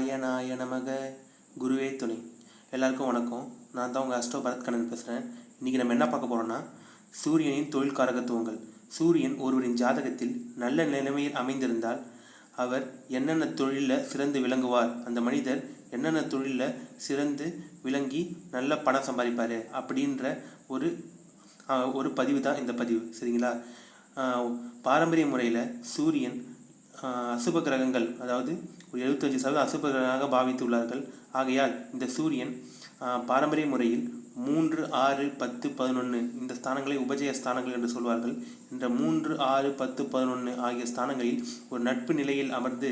நாராயணாய நமக. குருவே துணை. எல்லாருக்கும் வணக்கம். நான் தான் உங்கள் அஸ்டோ பரத் கண்ணன் பேசுகிறேன் இன்றைக்கி நம்ம என்ன பார்க்க போகிறோன்னா சூரியனின் தொழில் காரகத்துவங்கள் சூரியன் ஒருவரின் ஜாதகத்தில் நல்ல நிலைமையில் அமைந்திருந்தால் அவர் என்னென்ன தொழிலில் சிறந்து விளங்குவார்? அந்த மனிதர் என்னென்ன தொழிலில் சிறந்து விளங்கி நல்ல பணம் சம்பாதிப்பார்? அப்படின்ற ஒரு ஒரு பதிவு தான் இந்த பதிவு. சரிங்களா? பாரம்பரிய முறையில் சூரியன் அசுப கிரகங்கள் அதாவது ஒரு எழுபத்தஞ்சு சதவீதம் அசுப கிரகமாக பாவித்துள்ளார்கள். ஆகையால் இந்த சூரியன் பாரம்பரிய முறையில் மூன்று ஆறு பத்து பதினொன்று இந்த ஸ்தானங்களை உபஜய ஸ்தானங்கள் என்று சொல்வார்கள். இந்த மூன்று ஆறு பத்து பதினொன்று ஆகிய ஸ்தானங்களில் ஒரு நட்பு நிலையில் அமர்ந்து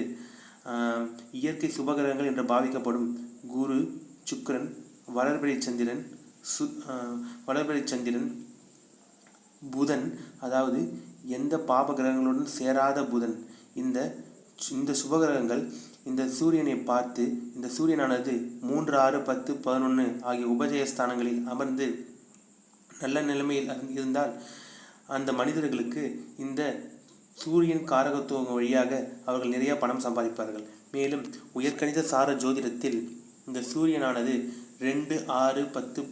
இயற்கை சுபகிரகங்கள் என்று பாவிக்கப்படும் குரு சுக்கரன் வளர்பிறை சந்திரன் சு ஆஹ், வளர்பிறை சந்திரன் புதன் அதாவது எந்த பாப கிரகங்களுடன் சேராத புதன் இந்த இந்த சுபகிரகங்கள் இந்த சூரியனை பார்த்து இந்த சூரியனானது மூன்று ஆறு பத்து பதினொன்று ஆகிய உபஜய ஸ்தானங்களில் அமர்ந்து நல்ல நிலைமையில் இருந்தால் அந்த மனிதர்களுக்கு இந்த சூரியன் காரகத்துவம் வழியாக அவர்கள் நிறைய பணம் சம்பாதிப்பார்கள். மேலும் உயர்கணித சார ஜோதிடத்தில் இந்த சூரியனானது ரெண்டு ஆறு பத்து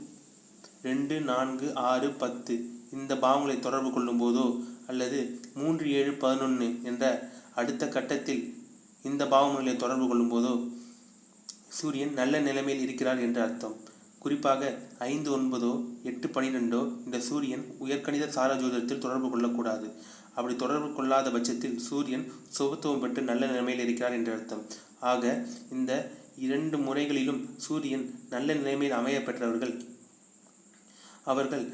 ரெண்டு நான்கு ஆறு பத்து இந்த பாவங்களை தொடர்பு கொள்ளும் போதோ அல்லது மூன்று ஏழு பதினொன்று என்ற அடுத்த கட்டத்தில் இந்த பாவங்களை தொடர்பு கொள்ளும்போதோ சூரியன் நல்ல நிலைமையில் இருக்கிறார் என்று அர்த்தம். குறிப்பாக ஐந்து ஒன்பதோ எட்டு பனிரெண்டோ இந்த சூரியன் உயர்கணித சார தொடர்பு கொள்ளக்கூடாது. அப்படி தொடர்பு கொள்ளாத பட்சத்தில் சூரியன் சுபத்துவம் பெற்று நல்ல நிலைமையில் இருக்கிறார் என்று அர்த்தம். ஆக இந்த இரண்டு முறைகளிலும் சூரியன் நல்ல நிலைமையில் அமைய பெற்றவர்கள் அவர்கள்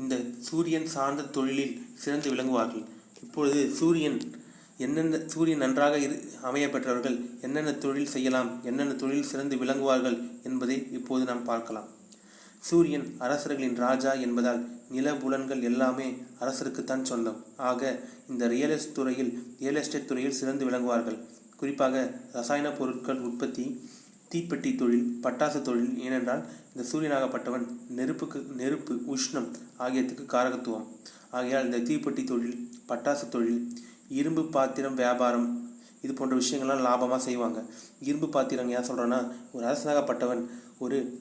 இந்த சூரியன் சார்ந்த தொழிலில் சிறந்து விளங்குவார்கள். இப்பொழுது சூரியன் என்னென்ன சூரியன் நன்றாக இரு அமைய பெற்றவர்கள் என்னென்ன தொழில் செய்யலாம் என்னென்ன தொழில் சிறந்து விளங்குவார்கள் என்பதை இப்போது நாம் பார்க்கலாம். சூரியன் அரசர்களின் ராஜா என்பதால் நில புலன்கள் எல்லாமே அரசருக்குத்தான் சொந்தம். ஆக இந்த ரியல் எஸ்டேட் துறையில் ரியல் எஸ்டேட் துறையில் சிறந்து விளங்குவார்கள். குறிப்பாக ரசாயன பொருட்கள் உற்பத்தி தீப்பெட்டி தொழில் பட்டாசு தொழில் ஏனென்றால் இந்த சூரியனாகப்பட்டவன் நெருப்புக்கு நெருப்பு உஷ்ணம் ஆகியத்துக்கு காரகத்துவம். ஆகையால் இந்த தீப்பெட்டி தொழில் பட்டாசு தொழில் இரும்பு பாத்திரம் வியாபாரம் இது போன்ற விஷயங்கள்லாம் லாபமாக செய்வாங்க. இரும்பு பாத்திரம் ஏன் சொல்கிறேன்னா ஒரு அரசனாகப்பட்டவன் ஒரு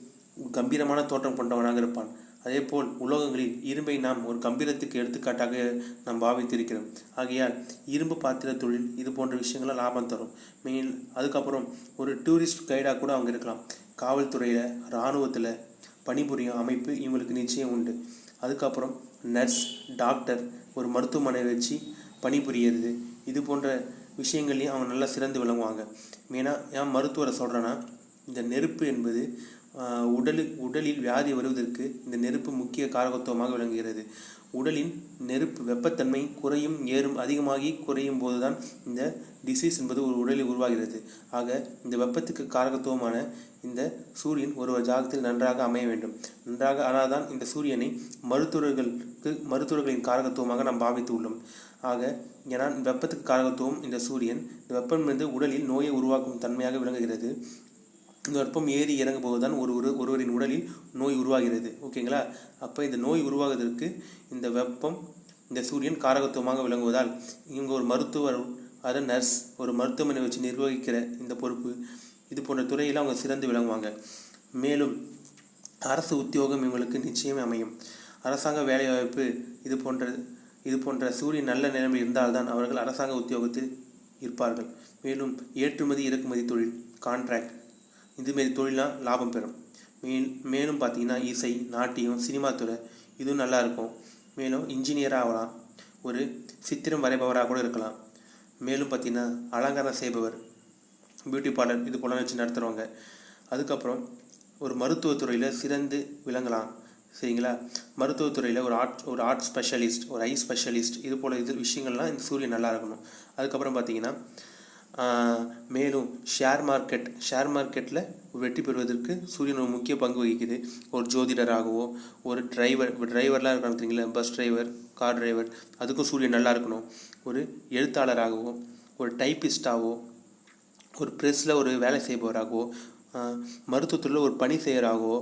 கம்பீரமான தோற்றம் கொண்டவனாக இருப்பான். அதேபோல் உலோகங்களில் இரும்பை நாம் ஒரு கம்பீரத்துக்கு எடுத்துக்காட்டாக நாம் பாவித்திருக்கிறோம். ஆகையால் இரும்பு பாத்திர தொழில் இது போன்ற விஷயங்கள்லாம் லாபம் தரும். மெயின் அதுக்கப்புறம் ஒரு டூரிஸ்ட் கைடாக கூட அவங்க இருக்கலாம். காவல்துறையில் இராணுவத்தில் பணிபுரியும் அமைப்பு இவங்களுக்கு நிச்சயம் உண்டு. அதுக்கப்புறம் நர்ஸ் டாக்டர் ஒரு மருத்துவமனை வச்சு பணிபுரியறது. இது போன்ற விஷயங்கள்லையும் அவங்க நல்லா சிறந்து விளங்குவாங்க. மெயினாக ஏன் மருத்துவரை சொல்கிறேன்னா இந்த நெருப்பு என்பது உடலு உடலில் வியாதி வருவதற்கு இந்த நெருப்பு முக்கிய காரகத்துவமாக விளங்குகிறது. உடலின் நெருப்பு வெப்பத்தன்மை குறையும் ஏறும் அதிகமாகி குறையும் போதுதான் இந்த டிசீஸ் என்பது ஒரு உடலில் உருவாகிறது. ஆக இந்த வெப்பத்துக்கு காரகத்துவமான இந்த சூரியன் ஒரு ஜாகத்தில் நன்றாக அமைய வேண்டும். நன்றாக ஆனால் தான் இந்த சூரியனை மருத்துவர்களுக்கு மருத்துவர்களின் காரகத்துவமாக நாம் பாவித்து உள்ளோம். ஆக ஏன்னா வெப்பத்துக்கு காரகத்துவம் இந்த சூரியன் இந்த வெப்பம் வந்து உடலில் நோயை உருவாக்கும் தன்மையாக விளங்குகிறது. இந்த வெப்பம் ஏறி இறங்கும் போது தான் ஒரு ஒரு ஒருவரின் உடலில் நோய் உருவாகிறது. ஓகேங்களா? அப்போ இந்த நோய் உருவாகுவதற்கு இந்த வெப்பம் இந்த சூரியன் காரகத்துவமாக விளங்குவதால் இவங்க ஒரு மருத்துவர் அது நர்ஸ் ஒரு மருத்துவமனை வச்சு நிர்வகிக்கிற இந்த பொறுப்பு இது போன்ற துறையில் அவங்க சிறந்து விளங்குவாங்க. மேலும் அரசு உத்தியோகம் இவங்களுக்கு நிச்சயமே அமையும். அரசாங்க வேலைவாய்ப்பு இது போன்ற இது போன்ற சூரியன் நல்ல நிலைமை இருந்தால்தான் அவர்கள் அரசாங்க உத்தியோகத்தில் இருப்பார்கள். மேலும் ஏற்றுமதி இறக்குமதி தொழில் கான்ட்ராக்ட் இதுமாரி தொழிலாம் லாபம் பெறும். மேல் மேலும் பார்த்தீங்கன்னா இசை நாட்டியம் சினிமா துறை இதுவும் நல்லா இருக்கும். மேலும் இன்ஜினியராக ஆகலாம். ஒரு சித்திரம் வரைபவராக கூட இருக்கலாம். மேலும் பார்த்தீங்கன்னா அலங்காரம் செய்பவர் பியூட்டி பார்லர் இது போல வச்சு நடத்துகிறவங்க அதுக்கப்புறம் ஒரு மருத்துவத்துறையில் சிறந்து விளங்கலாம். சரிங்களா? மருத்துவத்துறையில் ஒரு ஆர்ட் ஒரு ஆர்ட் ஸ்பெஷலிஸ்ட் ஒரு ஐ ஸ்பெஷலிஸ்ட் இது போல் இது விஷயங்கள்லாம் இந்த சூரியன் நல்லா இருக்கணும். அதுக்கப்புறம் பார்த்தீங்கன்னா மேலும் ஷேர் மார்க்கெட் ஷேர் மார்க்கெட்டில் வெற்றி பெறுவதற்கு சூரியன் ஒரு முக்கிய பங்கு வகிக்குது. ஒரு ஜோதிடராகவோ ஒரு டிரைவர் இப்போ டிரைவர்லாம் இருக்காங்க தெரியுங்களா பஸ் டிரைவர் கார் டிரைவர் அதுக்கும் சூரியன் நல்லா இருக்கணும். ஒரு எழுத்தாளராகவோ ஒரு டைப்பிஸ்டாகவோ ஒரு ப்ரெஸ்ஸில் ஒரு வேலை செய்பவராகவோ மருத்துவத்துறையில் ஒரு பணி செய்கிறாகவோ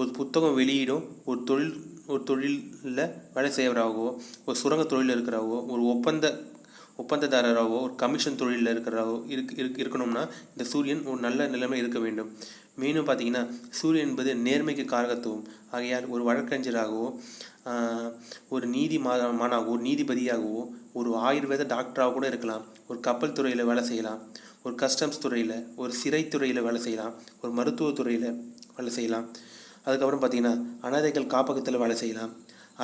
ஒரு புத்தகம் வெளியிடும் ஒரு தொழில் ஒரு தொழிலில் வேலை செய்யறவராகவோ ஒரு சுரங்க தொழிலில் இருக்கிறாவோ ஒரு ஒப்பந்த ஒப்பந்ததாரராகவோ ஒரு கமிஷன் தொழிலில் இருக்கிறாவோ இருக்கு இருக்கு இருக்கணும்னா இந்த சூரியன் ஒரு நல்ல நிலைமை இருக்க வேண்டும். மெயினும் பார்த்தீங்கன்னா சூரியன் என்பது நேர்மைக்கு காரகத்துவம். ஆகையால் ஒரு வழக்கறிஞராகவோ ஒரு நீதி மானாகவோ ஒரு நீதிபதியாகவோ ஒரு ஆயுர்வேத டாக்டராக கூட இருக்கலாம். ஒரு கப்பல் துறையில் வேலை செய்யலாம். ஒரு கஸ்டம்ஸ் துறையில் ஒரு சிறைத்துறையில் வேலை செய்யலாம் ஒரு மருத்துவத்துறையில் வேலை செய்யலாம். அதுக்கப்புறம் பார்த்தீங்கன்னா அனாதைகள் காப்பகத்தில் வேலை செய்யலாம்.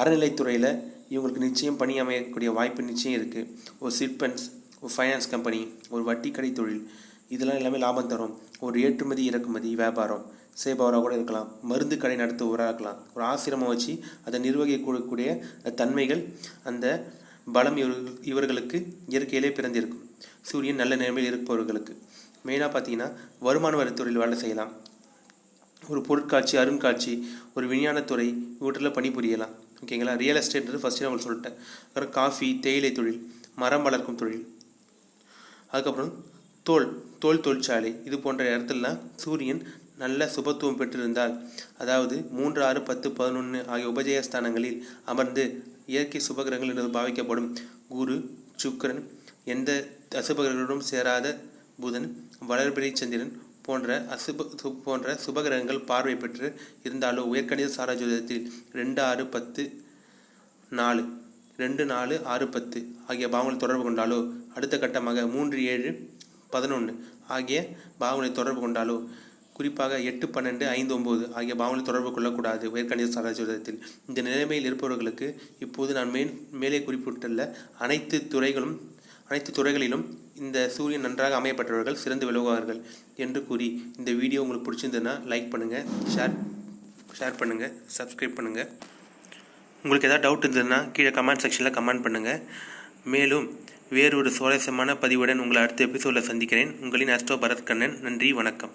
அறநிலைத்துறையில் இவங்களுக்கு நிச்சயம் பணி அமையக்கூடிய வாய்ப்பு நிச்சயம் இருக்குது ஒரு சிட்பன்ஸ் ஒரு ஃபைனான்ஸ் கம்பெனி ஒரு வட்டி கடை தொழில் இதெல்லாம் எல்லாமே லாபம் தரும். ஒரு ஏற்றுமதி இறக்குமதி வியாபாரம் செய்பவராக கூட இருக்கலாம். மருந்து கடை நடத்துபவராக இருக்கலாம். ஒரு ஆசிரமம் வச்சு அதை நிர்வகிக்கக்கூடிய தன்மைகள் அந்த பலம் இவர்கள் இவர்களுக்கு இயற்கையிலே பிறந்திருக்கும். சூரியன் நல்ல நிலைமையில் இருப்பவர்களுக்கு. மெயினாக பார்த்தீங்கன்னா வருமான வரித்துறையில் வேலை செய்யலாம். ஒரு பொருட்காட்சி அருண்காட்சி ஒரு விஞ்ஞானத்துறை இவற்றில் பணிபுரியலாம். ஓகேங்களா ரியல் எஸ்டேட்ன்றது ஃபஸ்ட்டு நான் சொல்லிட்டேன். அப்புறம் காஃபி தேயிலை தொழில் மரம் வளர்க்கும் தொழில். அதுக்கப்புறம் தோல் தோல் தொழிற்சாலை. இது போன்ற இடத்துலலாம் சூரியன் நல்ல சுபத்துவம் பெற்றிருந்தால் அதாவது மூன்று ஆறு பத்து பதினொன்று ஆகிய உபஜய ஸ்தானங்களில் அமர்ந்து இயற்கை சுபகிரகங்கள் என்று பாவிக்கப்படும். குரு சுக்கரன் எந்த அசுபகிரகங்களும் சேராத புதன் வளர்பிறை சந்திரன் போன்ற அசுப சு- போன்ற சுபகிரகங்கள் பார்வை பெற்று இருந்தாலோ உயர்கணித சாராஜோதத்தில் ரெண்டு ஆறு பத்து நாலு ரெண்டு நாலு ஆறு பத்து ஆகிய பாவங்களை தொடர்பு கொண்டாலோ அடுத்த கட்டமாக மூன்று ஏழு பதினொன்று ஆகிய பாவங்களை தொடர்பு கொண்டாலோ குறிப்பாக எட்டு பன்னெண்டு ஐந்து ஒம்பது ஆகிய பாவங்களை தொடர்பு கொள்ளக்கூடாது உயர்கணித சாராஜோதத்தில் இந்த நிலைமையில் இருப்பவர்களுக்கு இப்போது நான் மேல் மேலே குறிப்பிட்டுள்ள அனைத்து துறைகளும் அனைத்து துறைகளிலும் இந்த சூரியன் நன்றாக அமையப்பட்டவர்கள் சிறந்து விளங்குவார்கள் என்று கூறி இந்த வீடியோ உங்களுக்கு பிடிச்சிருந்ததுன்னா லைக் பண்ணுங்கள் ஷேர் ஷேர் பண்ணுங்கள் சப்ஸ்கிரைப் பண்ணுங்கள் உங்களுக்கு எதாவது டவுட் இருந்ததுன்னா கீழே கமெண்ட் செக்ஷனில் கமெண்ட் பண்ணுங்கள் மேலும் வேறொரு சுவாரஸ்யமான பதிவுடன் உங்களை அடுத்த எபிசோடில் சந்திக்கிறேன். உங்களின் அஸ்டோ பரத் கண்ணன் நன்றி வணக்கம்.